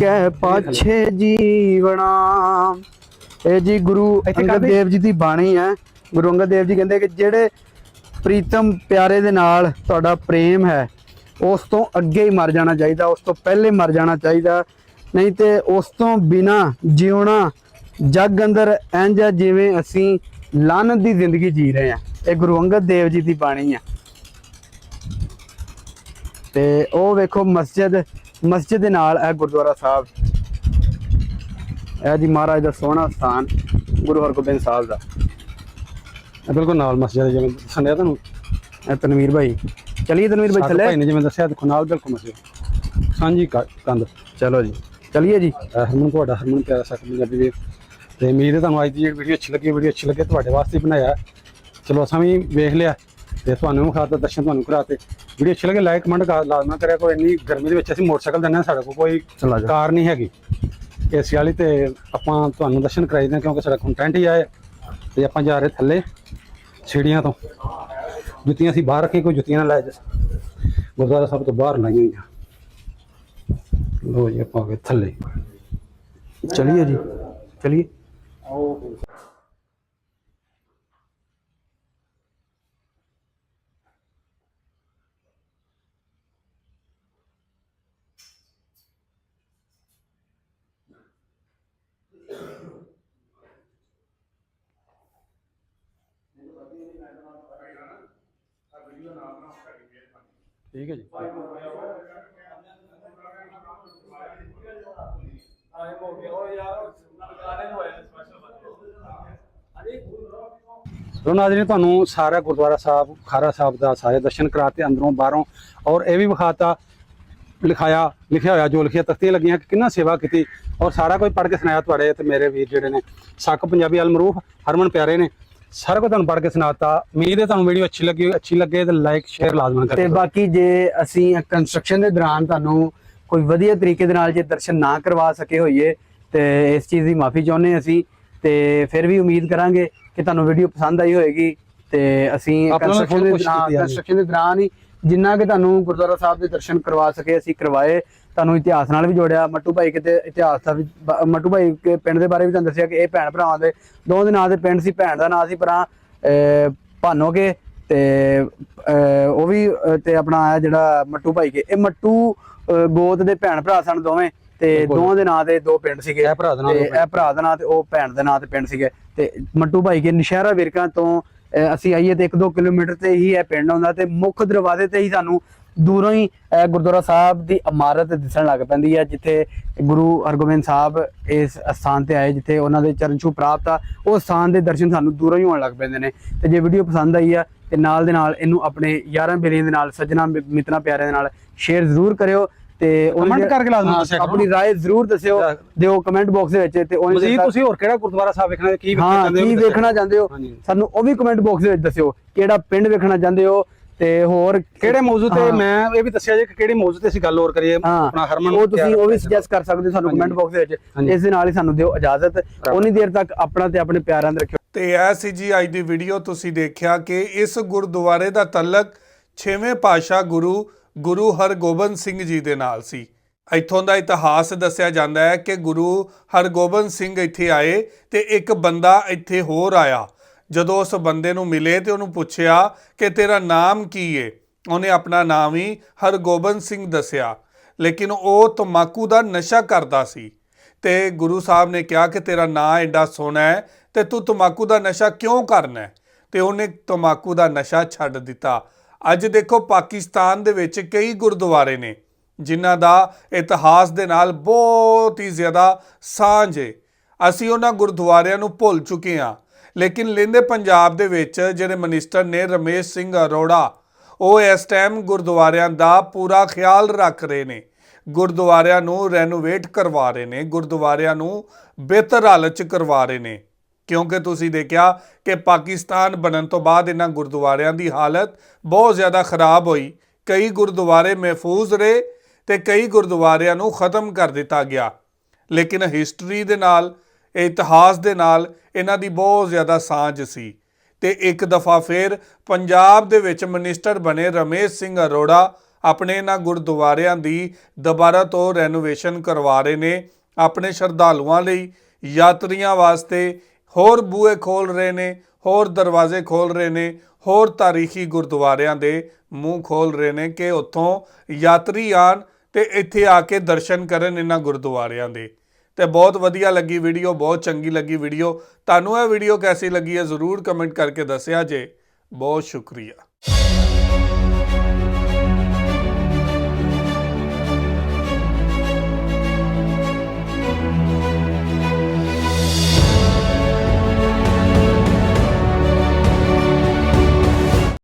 ਕਹਿ ਪਾਛੇ ਜੀਵਣਾ। ਇਹ ਜੀ ਗੁਰੂ ਅੰਗਦ ਦੇਵ ਜੀ ਦੀ ਬਾਣੀ ਹੈ। ਗੁਰੂ ਅੰਗਦ ਦੇਵ ਜੀ ਕਹਿੰਦੇ ਕਿ ਜਿਹੜੇ ਪ੍ਰੀਤਮ ਪਿਆਰੇ ਦੇ ਨਾਲ ਤੁਹਾਡਾ ਪ੍ਰੇਮ ਹੈ ਉਸ ਤੋਂ ਅੱਗੇ ਹੀ ਮਰ ਜਾਣਾ ਚਾਹੀਦਾ ਉਸ ਤੋਂ ਪਹਿਲੇ ਮਰ ਜਾਣਾ ਚਾਹੀਦਾ। ਨਹੀਂ ਤੇ ਉਸ ਤੋਂ ਬਿਨਾ ਜਿਉਣਾ ਜੱਗ ਅੰਦਰ ਇੰਜ ਆ ਜਿਵੇਂ ਅਸੀਂ ਲਾਨਤ ਦੀ ਜ਼ਿੰਦਗੀ ਜੀ ਰਹੇ ਹਾਂ ਇਹ ਗੁਰੂ ਅੰਗਦ ਦੇਵ ਜੀ ਦੀ ਬਾਣੀ ਹੈ ਤੇ ਉਹ ਵੇਖੋ ਮਸਜਿਦ ਮਸਜਿਦ ਦੇ ਨਾਲ ਇਹ ਗੁਰਦੁਆਰਾ ਸਾਹਿਬ। ਇਹ ਜੀ ਮਹਾਰਾਜ ਦਾ ਸੋਹਣਾ ਸਥਾਨ ਗੁਰੂ ਹਰਗੋਬਿੰਦ ਸਾਹਿਬ ਦਾ। ਬਿਲਕੁਲ ਨਾਲ ਮਸਜਿਦ ਜਿਵੇਂ ਦੱਸਿਆ ਤੁਹਾਨੂੰ। ਇਹ ਤਨਵੀਰ ਭਾਈ। ਚਲਿਏ ਤਨਵੀਰ ਭਾਈ ਥੱਲੇ। ਭਾਈ ਨੇ ਜਿਵੇਂ ਦੱਸਿਆ ਦੇਖੋ ਨਾਲ ਬਿਲਕੁਲ ਮਸਜਿਦ। ਸਾਂਝੀ ਕ- ਕੰਧ। ਚਲੋ ਜੀ। ਚਲਿਏ ਜੀ? ਹਰਮਨ ਤੁਹਾਡਾ ਹਰਮਨ ਪਿਆਰਾ ਸਕ ਪੰਜਾਬੀ ਵੀਰ। ਤੇ ਉਮੀਦ ਹੈ ਤੁਹਾਨੂੰ ਅੱਜ ਦੀ ਵੀਡੀਓ ਅੱਛੀ ਲੱਗੀ ਵੀਡੀਓ ਅੱਛੀ ਲੱਗੇ ਤੁਹਾਡੇ ਵਾਸਤੇ ਬਣਾਇਆ। ਚਲੋ ਅਸਾਂ ਵੀ ਵੇਖ ਲਿਆ ਤੇ ਤੁਹਾਨੂੰ ਖਾਤਾ ਦਰਸ਼ਨ ਤੁਹਾਨੂੰ ਕਰਾਤੇ। ਵੀਡੀਓ ਅੱਛੀ ਲੱਗੇ ਲਾਈਕ ਕਮੈਂਟ ਲਾਜ਼ਮਾ ਕਰਿਆ ਕੋਈ ਇੰਨੀ ਗਰਮੀ ਦੇ ਵਿੱਚ ਅਸੀਂ ਮੋਟਰਸਾਈਕਲ ਦਿੰਦੇ ਸਾਡੇ ਕੋਲ ਕੋਈ ਕਾਰ ਨਹੀਂ ਹੈਗੀ। ਏਸੀ ਵਾਲੀ ਤੇ ਆਪਾਂ ਤੁਹਾਨੂੰ ਦਰਸ਼ਨ ਕਰਾਈ ਦੇ ਕਿਉਂਕਿ ਸਾਡਾ ਕੰਟੈਂਟ ਹੀ ਆਏ ਤੇ ਆਪਾਂ ਜਾ ਰਹੇ ਥੱਲੇ ਸੀੜੀਆਂ ਤੋਂ। ਜੁੱਤੀਆਂ ਅਸੀਂ ਬਾਹਰ ਰੱਖੀ ਕੋਈ ਜੁੱਤੀਆਂ ਨਾ ਲੈ ਜਾ। ਗੁਰਦੁਆਰਾ ਸਾਹਿਬ ਤੋਂ ਬਾਹਰ ਲਾਈਆਂ ਹੋਈਆਂ। ਲੋ ਜੀ ਆਪਾਂ ਗਏ ਥੱਲੇ। ਚਲਿਏ ਜੀ ਚਲਿਏ। ਠੀਕ ਹੈ ਜੀ। ਸੋ ਨਾਜ਼ਰੀਨ ਤੁਹਾਨੂੰ ਸਾਰਾ ਗੁਰਦੁਆਰਾ ਸਾਹਿਬ ਖਾਰਾ ਸਾਹਿਬ ਦਾ ਸਾਰੇ ਦਰਸ਼ਨ ਕਰਾਤੇ ਅੰਦਰੋਂ ਬਾਹਰੋਂ। ਔਰ ਇਹ ਵੀ ਵਿਖਾਤਾ ਲਿਖਾਇਆ ਲਿਖਿਆ ਹੋਇਆ ਜੋ ਲਿਖਿਆ ਤਖਤੀਆਂ ਲੱਗੀਆਂ ਕਿ ਕਿੰਨਾ ਸੇਵਾ ਕੀਤੀ। ਔਰ ਸਾਰਾ ਕੁਝ ਪੜ੍ਹ ਕੇ ਸੁਣਾਇਆ ਤੁਹਾਡੇ ਤੇ ਮੇਰੇ ਵੀਰ ਜਿਹੜੇ ਨੇ। ਸੱਕ ਪੰਜਾਬੀ ਅਲਮਰੂਫ ਹਰਮਨ ਪਿਆਰੇ ਨੇ। ਸਾਰਾ ਕੁਝ ਤੁਹਾਨੂੰ ਪੜ੍ਹ ਕੇ ਸੁਣਾਤਾ। ਉਮੀਦ ਹੈ ਤੁਹਾਨੂੰ ਵੀਡੀਓ ਅੱਛੀ ਲੱਗੀ ਅੱਛੀ ਲੱਗੇ ਤੇ ਲਾਈਕ ਸ਼ੇਅਰ ਲਾਜ਼ਮਨ ਤੇ ਕਰਿਓ ਬਾਕੀ ਜੇ ਅਸੀਂ ਕੰਸਟਰਕਸ਼ਨ ਦੇ ਦੌਰਾਨ ਤੁਹਾਨੂੰ ਕੋਈ ਵਧੀਆ ਤਰੀਕੇ ਦੇ ਨਾਲ ਜੇ ਦਰਸ਼ਨ ਨਾ ਕਰਵਾ ਸਕੇ ਹੋਈਏ ਤੇ ਇਸ ਚੀਜ਼ ਦੀ ਮਾਫੀ ਚਾਹੁੰਦੇ ਅਸੀਂ ਤੇ ਫਿਰ ਵੀ ਉਮੀਦ ਕਰਾਂਗੇ ਕਿ ਤੁਹਾਨੂੰ ਵੀਡੀਓ ਪਸੰਦ ਆਈ ਹੋਏਗੀ ਤੇ ਅਸੀਂ ਕੰਸਟਰਕਸ਼ਨ ਦੇ ਦੌਰਾਨ। ਕੰਸਟਰਕਸ਼ਨ ਦੇ ਦੌਰਾਨ ਹੀ ਜਿੰਨਾ ਕਿ ਤੁਹਾਨੂੰ ਗੁਰਦੁਆਰਾ ਸਾਹਿਬ ਦੇ ਦਰਸ਼ਨ ਕਰਵਾ ਸਕੇ ਅਸੀਂ ਕਰਵਾਏ ਤੁਹਾਨੂੰ ਇਤਿਹਾਸ ਨਾਲ ਵੀ ਜੋੜਿਆ ਮੱਟੂ ਭਾਈ ਕਿਤੇ ਇਤਿਹਾਸ ਦਾ ਵੀ ਮੱਟੂ ਭਾਈ ਕੇ ਪਿੰਡ ਦੇ ਬਾਰੇ ਵੀ ਤੁਹਾਨੂੰ ਦੱਸਿਆ ਕਿ ਇਹ ਭੈਣ ਭਰਾਵਾਂ ਦੇ ਦੋਵਾਂ ਦੇ ਨਾਂ ਦੇ ਪਿੰਡ ਸੀ ਭੈਣ ਦਾ ਨਾਂ ਸੀ ਅਹ, ਭਾਨੋਕੇ ਤੇ ਉਹ ਵੀ ਤੇ ਆਪਣਾ ਆਇਆ ਜਿਹੜਾ ਮੱਟੂ ਭਾਈ ਕੇ ਇਹ ਮੱਟੂ ਗੋਤ ਦੇ ਭੈਣ ਭਰਾ ਸਨ ਦੋਵੇਂ ਤੇ। ਦੋਵਾਂ ਦੇ ਨਾਂ ਦੇ ਦੋ ਪਿੰਡ ਸੀਗੇ ਇਹ ਭਰਾ ਦੇ ਨਾਂ ਤੇ। ਇਹ ਭਰਾ ਦਾ ਨਾਂ ਤੇ ਉਹ ਭੈਣ ਦੇ ਨਾਂ ਤੇ ਪਿੰਡ ਸੀਗੇ ਤੇ ਮੱਟੂ ਭਾਈ ਕੇ ਨਸ਼ਹਿਰਾ ਵਿਰਕਾਂ ਤੋਂ ਅਸੀਂ ਆਈਏ ਤੇ 1-2 ਕਿਲੋਮੀਟਰ ਤੇ ਹੀ ਇਹ ਪਿੰਡ ਆਉਂਦਾ ਤੇ ਮੁੱਖ ਦਰਵਾਜ਼ੇ ਤੇ ਹੀ ਸਾਨੂੰ ਦੂਰੋਂ ਹੀ ਗੁਰਦੁਆਰਾ ਸਾਹਿਬ ਦੀ ਇਮਾਰਤ ਦਿਸਣ ਲੱਗ ਪੈਂਦੀ ਹੈ ਜਿੱਥੇ ਗੁਰੂ ਹਰਗੋਬਿੰਦ ਸਾਹਿਬ ਇਸ ਸਥਾਨ ਤੇ ਆਏ ਜਿੱਥੇ ਉਹਨਾਂ ਦੇ ਚਰਨ ਛੂਹ ਪ੍ਰਾਪਤ ਆ ਉਹ ਸਥਾਨ ਦੇ ਦਰਸ਼ਨ ਸਾਨੂੰ ਦੂਰੋਂ ਹੀ ਹੋਣ ਲੱਗ ਪੈਂਦੇ ਨੇ ਤੇ ਜੇ ਵੀਡੀਓ ਪਸੰਦ ਆਈ ਆ ਤੇ ਨਾਲ ਦੇ ਨਾਲ ਇਹਨੂੰ ਆਪਣੇ ਯਾਰਾਂ ਬੇਲੀਆਂ ਦੇ ਨਾਲ ਸੱਜਣਾ ਮਿੱਤਰਾਂ ਪਿਆਰਿਆਂ ਦੇ ਨਾਲ ਸ਼ੇਅਰ ਜ਼ਰੂਰ ਕਰਿਓ ਤੇ ਜੇ- ਕਰਕੇ ਲਾਜ਼ਮੀ ਦੱਸਿਆ। ਆਪਣੀ ਰਾਏ ਜ਼ਰੂਰ ਦੱਸਿਓ। ਦਿਓ ਕਮੈਂਟ ਬਾਕਸ ਦੇ ਵਿੱਚ ਤੇ ਉਹਨੇ ਮਜ਼ੀਦ ਤੁਸੀਂ ਹੋਰ ਕਿਹੜਾ ਗੁਰਦੁਆਰਾ ਸਾਹਿਬ ਵੇਖਣਾ ਕੀ ਵੇਖਣਾ ਹਾਂ ਚਾਹੁੰਦੇ ਹੋ। ਸਾਨੂੰ ਉਹ ਵੀ ਕਮੈਂਟ ਬਾਕਸ ਦੇ ਵਿੱਚ ਦੱਸਿਓ ਕਿਹੜਾ ਪਿੰਡ ਵੇਖਣਾ ਚਾਹੁੰਦੇ ਹੋ ਤੇ ਹੋਰ ਕਿਹੜੇ ਮੌਜੂ ਤੇ। ਮੈਂ ਇਹ ਵੀ ਦੱਸਿਆ ਜੇ ਕਿ ਕਿਹੜੇ ਮੌਜੂ ਤੇ ਅਸੀਂ ਗੱਲ ਹੋਰ ਕਰੀਏ ਆਪਣਾ ਹਰਮਨ ਉਹ ਤੁਸੀਂ ਉਹ ਵੀ ਸੁਜੈਸਟ ਕਰ ਸਕਦੇ ਹੋ ਸਾਨੂੰ। ਕਮੈਂਟ ਬਾਕਸ ਦੇ ਵਿੱਚ। ਇਸ ਦੇ ਨਾਲ ਹੀ ਸਾਨੂੰ ਦਿਓ ਇਜਾਜ਼ਤ। ਉਨੀ ਦੇਰ ਤੱਕ ਆਪਣਾ ਤੇ ਆਪਣੇ ਪਿਆਰਾਂ ਦਾ ਰੱਖਿਓ। ਤੇ ਇਹ ਸੀ ਜੀ ਅੱਜ ਦੀ ਵੀਡੀਓ ਤੁਸੀਂ ਦੇਖਿਆ ਕਿ ਇਸ ਗੁਰਦੁਆਰੇ ਦਾ ਤਲਕ 6ਵੇਂ ਪਾਤਸ਼ਾਹ ਗੁਰੂ ਗੁਰੂ ਹਰਗੋਬਿੰਦ ਸਿੰਘ ਜੀ ਦੇ ਨਾਲ ਸੀ। ਇੱਥੋਂ ਦਾ ਇਤਿਹਾਸ ਦੱਸਿਆ ਜਾਂਦਾ ਹੈ ਕਿ ਗੁਰੂ ਹਰਗੋਬਿੰਦ ਸਿੰਘ ਇੱਥੇ ਆਏ ਤੇ ਇੱਕ ਬੰਦਾ ਇੱਥੇ ਹੋਰ ਆਇਆ। ਜਦੋਂ ਉਸ ਬੰਦੇ ਨੂੰ ਮਿਲੇ ਤੇ ਉਹਨੂੰ ਪੁੱਛਿਆ ਕਿ ਤੇਰਾ ਨਾਮ ਕੀ ਏ, ਉਹਨੇ ਆਪਣਾ ਨਾਮ ਹੀ ਹਰਗੋਬਿੰਦ ਸਿੰਘ ਦੱਸਿਆ। ਲੇਕਿਨ ਉਹ ਤਮਾਕੂ ਦਾ ਨਸ਼ਾ ਕਰਦਾ ਸੀ ਤੇ ਗੁਰੂ ਸਾਹਿਬ ਨੇ ਕਿਹਾ ਕਿ ਤੇਰਾ ਨਾਂ ਐਡਾ ਸੋਹਣਾ ਹੈ ਤੇ ਤੂੰ ਤਮਾਕੂ ਦਾ ਨਸ਼ਾ ਕਿਉਂ ਕਰਨਾ ਹੈ? ਤੇ ਉਹਨੇ ਤਮਾਕੂ ਦਾ ਨਸ਼ਾ ਛੱਡ ਦਿੱਤਾ। ਅੱਜ ਦੇਖੋ ਪਾਕਿਸਤਾਨ ਦੇ ਵਿੱਚ ਕਈ ਗੁਰਦੁਆਰੇ ਨੇ ਜਿਨ੍ਹਾਂ ਦਾ ਇਤਿਹਾਸ ਦੇ ਨਾਲ ਬਹੁਤ ਹੀ ਜ਼ਿਆਦਾ ਸਾਂਝ ਹੈ ਅਸੀਂ ਉਹਨਾਂ ਗੁਰਦੁਆਰਿਆਂ ਨੂੰ ਭੁੱਲ ਚੁੱਕੇ ਹਾਂ। ਲੇਕਿਨ ਲਹਿੰਦੇ ਪੰਜਾਬ ਦੇ ਵਿੱਚ ਜਿਹੜੇ ਮਨਿਸਟਰ ਨੇ ਰਮੇਸ਼ ਸਿੰਘ ਅਰੋੜਾ, ਉਹ ਇਸ ਟਾਈਮ ਗੁਰਦੁਆਰਿਆਂ ਦਾ ਪੂਰਾ ਖਿਆਲ ਰੱਖ ਰਹੇ ਨੇ। ਗੁਰਦੁਆਰਿਆਂ ਨੂੰ ਰੈਨੋਵੇਟ ਕਰਵਾ ਰਹੇ ਨੇ, ਗੁਰਦੁਆਰਿਆਂ ਨੂੰ ਬਿਹਤਰ ਹਾਲਤ 'ਚ ਕਰਵਾ ਰਹੇ ਨੇ। ਕਿਉਂਕਿ ਤੁਸੀਂ ਦੇਖਿਆ ਕਿ ਪਾਕਿਸਤਾਨ ਬਣਨ ਤੋਂ ਬਾਅਦ ਇਹਨਾਂ ਗੁਰਦੁਆਰਿਆਂ ਦੀ ਹਾਲਤ ਬਹੁਤ ਜ਼ਿਆਦਾ ਖਰਾਬ ਹੋਈ। ਕਈ ਗੁਰਦੁਆਰੇ ਮਹਿਫੂਜ਼ ਰਹੇ ਤੇ ਕਈ ਗੁਰਦੁਆਰਿਆਂ ਨੂੰ ਖਤਮ ਕਰ ਦਿੱਤਾ ਗਿਆ। ਲੇਕਿਨ ਹਿਸਟਰੀ ਦੇ ਨਾਲ ਇਤਿਹਾਸ ਦੇ ਨਾਲ ਇਹਨਾਂ ਦੀ ਬਹੁਤ ਜ਼ਿਆਦਾ ਸਾਂਝ ਸੀ। ਤੇ ਇੱਕ ਦਫਾ ਫੇਰ ਪੰਜਾਬ ਦੇ ਵਿੱਚ ਮਿਨਿਸਟਰ ਬਣੇ ਰਮੇਸ਼ ਸਿੰਘ ਅਰੋੜਾ ਆਪਣੇ ਇਹਨਾਂ ਗੁਰਦੁਆਰਿਆਂ ਦੀ ਦੁਬਾਰਾ ਤੋਂ ਰੈਨੋਵੇਸ਼ਨ ਕਰਵਾ ਰਹੇ ਨੇ, ਆਪਣੇ ਸ਼ਰਧਾਲੂਆਂ ਲਈ ਯਾਤਰੀਆਂ ਵਾਸਤੇ ਹੋਰ ਬੂਹੇ ਖੋਲ ਰਹੇ ਨੇ, ਹੋਰ ਦਰਵਾਜ਼ੇ ਖੋਲ ਰਹੇ ਨੇ, ਹੋਰ ਤਾਰੀਖੀ ਗੁਰਦੁਆਰਿਆਂ ਦੇ ਮੂੰਹ ਖੋਲ ਰਹੇ ਨੇ ਕਿ ਉੱਥੋਂ ਯਾਤਰੀ ਆਣ ਤੇ ਇੱਥੇ ਆ ਕੇ ਦਰਸ਼ਨ ਕਰਨ ਇਹਨਾਂ ਗੁਰਦੁਆਰਿਆਂ ਦੇ। ਤੇ ਬਹੁਤ ਵਧੀਆ ਲੱਗੀ ਵੀਡੀਓ ਬਹੁਤ ਚੰਗੀ ਲੱਗੀ ਵੀਡੀਓ ਤੁਹਾਨੂੰ ਇਹ ਵੀਡੀਓ ਕੈਸੀ ਲੱਗੀ ਹੈ ਜ਼ਰੂਰ ਕਮੈਂਟ ਕਰਕੇ ਦੱਸਿਆ ਜੇ। ਬਹੁਤ ਸ਼ੁਕਰੀਆ।